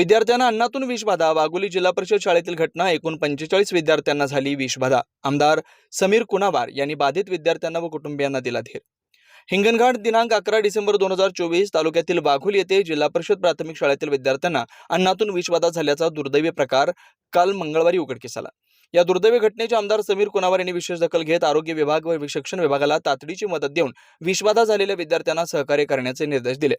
विद्यार्थ्यांना अन्नातून विषबाधा वाघोली जिल्हा परिषद शाळेतील घटना एकूण पंचेचाळीस विद्यार्थ्यांना झाली विषबाधा आमदार समीर कुणावार यांनी बाधित विद्यार्थ्यांना व कुटुंबियांना दिला धीर. हिंगणघाट दिनांक अकरा डिसेंबर दोन हजार चोवीस तालुक्यातील वाघोली येथे जिल्हा परिषद प्राथमिक शाळेतील विद्यार्थ्यांना अन्नातून विषबाधा झाल्याचा दुर्दैवी प्रकार काल मंगळवारी उघडकीस आला. या दुर्दैवी घटनेचे आमदार समीर कुणावार यांनी विशेष दखल घेत आरोग्य विभाग व शिक्षण विभागाला तातडीची मदत देऊन विषबाधा झालेल्या विद्यार्थ्यांना सहकार्य करण्याचे निर्देश दिले.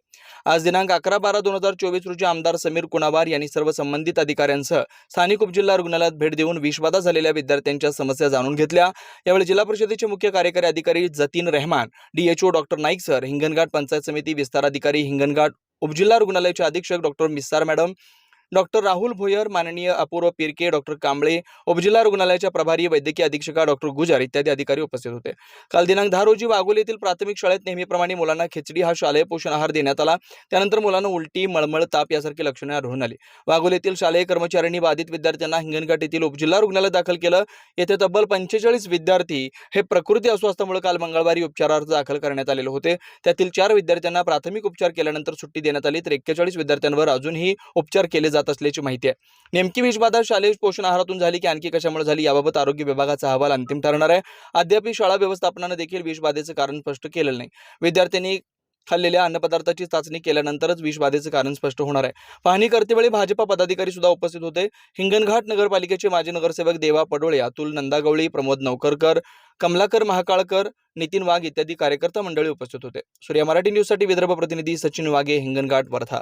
आज दिनांक अकरा बारा दोन हजार चोवीस रोजी आमदार समीर कुणावार यांनी सर्व संबंधित अधिकाऱ्यांसह स्थानिक उपजिल्हा रुग्णालयात भेट देऊन विषबाधा झालेल्या विद्यार्थ्यांच्या समस्या जाणून घेतल्या. यावेळी जिल्हा परिषदेचे मुख्य कार्यकारी अधिकारी Jatin Rahman DHO doctor Naik sir Hinganghat panchayat समिती विस्तार अधिकारी हिंगणघाट उपजिल्हा रुग्णालयाचे अधीक्षक doctor Missar madam doctor Rahul Bhoyar माननीय अपूर्व पिरके डॉक्टर कांबळे उपजिल्हा रुग्णालयाच्या प्रभारी वैद्यकीय अधीक्षका डॉक्टर गुजर इत्यादी अधिकारी उपस्थित होते. काल दिनांक दहा रोजी वाघोली येथील प्राथमिक शाळेत नेहमीप्रमाणे मुलांना खिचडी हा शालेय पोषण आहार देण्यात आला. त्यानंतर मुलांना उलटी मळमळ ताप यासारखी लक्षणे आढळून आली. वाघोली येथील शालेय कर्मचाऱ्यांनी बाधित विद्यार्थ्यांना हिंगणघाट येथील उपजिल्हा रुग्णालयात दाखल केलं. येथे तब्बल पंचेचाळीस विद्यार्थी हे प्रकृती अस्वास्थ्यामुळे काल मंगळवारी उपचारार्थ दाखल करण्यात आलेले होते. त्यातील चार विद्यार्थ्यांना प्राथमिक उपचार केल्यानंतर सुट्टी देण्यात आली. तर एक्केचाळीस विद्यार्थ्यांवर अजूनही उपचार केले जात असल्याची माहिती आहे. नेमकी विषबाधा शालेय पोषण आहारातून झाली की आणखी कशामुळे झाली याबाबत आरोग्य विभागाचा अहवाल अंतिम ठरणार आहे. अद्याप शाळा व्यवस्थापनानं देखील विषबाधेचं कारण स्पष्ट केलेलं नाही. विद्यार्थ्यांनी खाल्लेल्या अन्नपदार्थाची चाचणी केल्यानंतरच विषबाधेचं कारण स्पष्ट होणार आहे. पाहणी करतेवेळी भाजपा पदाधिकारी सुद्धा उपस्थित होते. हिंगणघाट नगरपालिकेचे माजी नगरसेवक देवा पडोळे अतुल नंदागवळी प्रमोद नौकरकर कमलाकर महाकाळकर नितीन वाघ इत्यादी कार्यकर्ता मंडळी उपस्थित होते. सूर्या मराठी न्यूजसाठी विदर्भ प्रतिनिधी सचिन वाघे हिंगणघाट वर्धा.